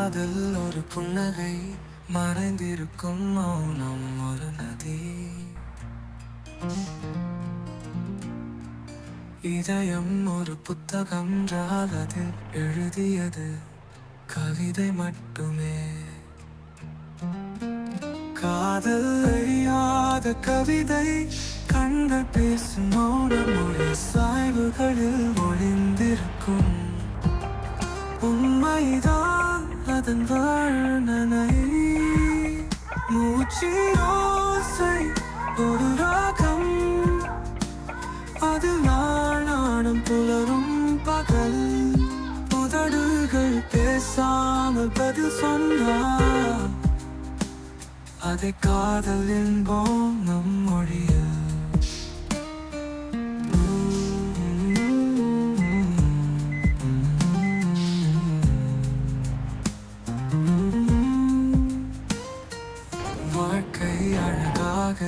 காதல் ஒரு புன்னகை மறைந்திருக்கும் மௌனம் ஒரு நதி. இதயம் ஒரு புத்தகம் என்றால் எழுதியது கவிதை மட்டுமே. காதல் அறியாத கவிதை கண்கள் பேசும் மௌன மொழி சாய்வுகளில் ஒளிந்திருக்கும். உண்மைதான். அதன் வர்ணனை. மூச்சிரோசை ஒரு ராகம். அது நாளானம் புலரும் பகல். உதடுகள் பேசாமல் பதில் சொன்னார். அதை காதல் என்போம்.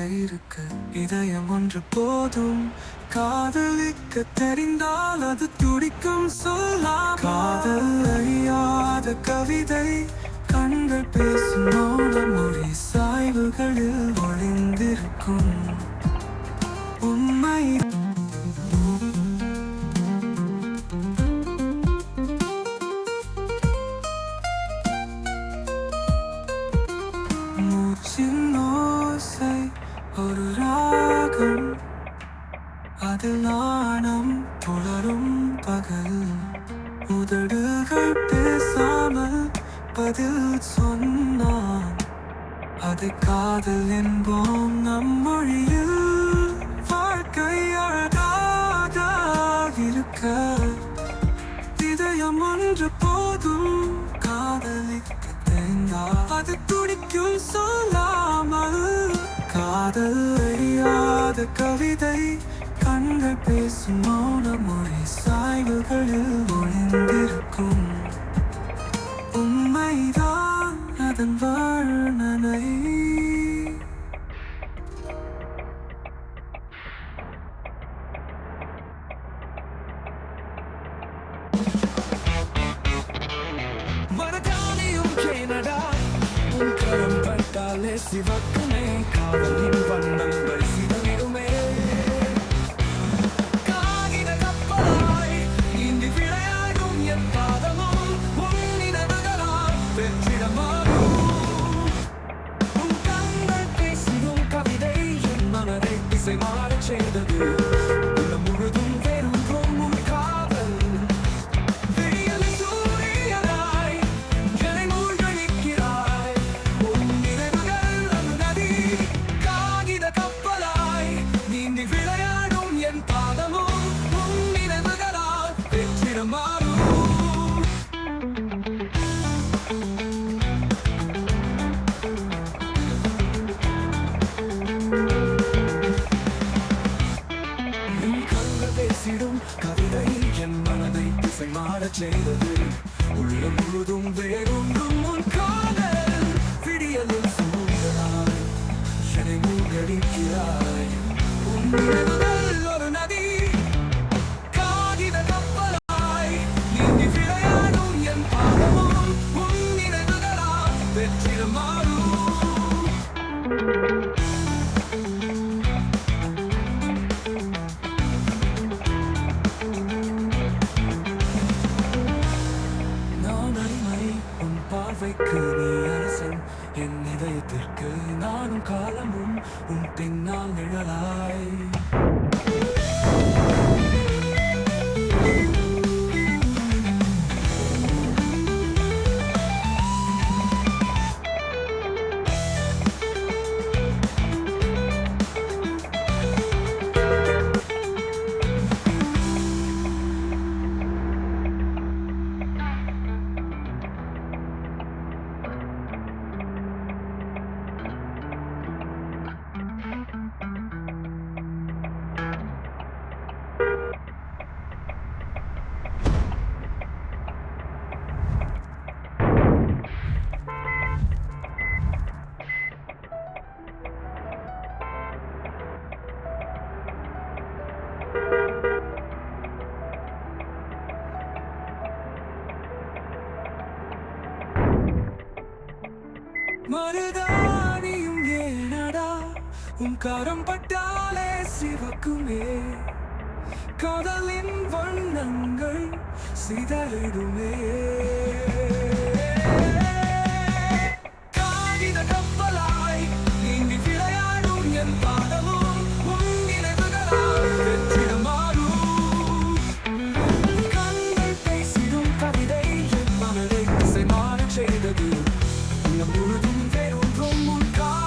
இருக்க. இதயம் ஒன்று போதும். காதலிக்க தெரிந்தால் அது துடிக்கும். சொல்லா காதல் அறியாத கவிதை. கண்கள் பேசும் மொழி சாய்வுகளில் ஒளிந்திருக்கும். உண்மை அதில் நாணம் புலரும் பகல். உதடுகள் பேசாமல் பதில் சொன்னான் அது காதல் என்போம் நம் மொழியில். வாழ்க்கை அழகாக இருக்க. இதயம் ஒன்று போதும் காதலிக்க தெரிந்தால் அது துடிக்கும் சொல்லாமல் காதல் அறியாத கவிதை பேசும் மௌன மொழி சாய்வுகளில் ஒளிந்திருக்கும் உண்மைதான் அதன் வர்ணனை மரதானியும் கேனடா உன் கரம் பட்டாலே சிவக்குமே காதலின் வெற்றிடமாகும் உன் கண்கள் பேசிடும் கவிதை என் மனதை திசை மாறச் உள்ளம் முழுதும் வேறொன்றும் உன் காதல் விடியலில் சூரியனாய். என்னை மூழ்கடிக்கிறாய். உன் நினைவுகள் ஒரு நதி. காகித கப்பலாய் நீந்தி விளையாடும் என் பாதமும் உன் நினைவுகளால் வெற்றிடம் பார்வைக்கு நீ அரசன். என் இதயத்திற்கு நானும் காலமும் உன் பின்னால் நிழலாய். உன் கரம் பட்டாலே சிவக்குமே. காதலின் வண்ணங்கள் சிதறிடுமே.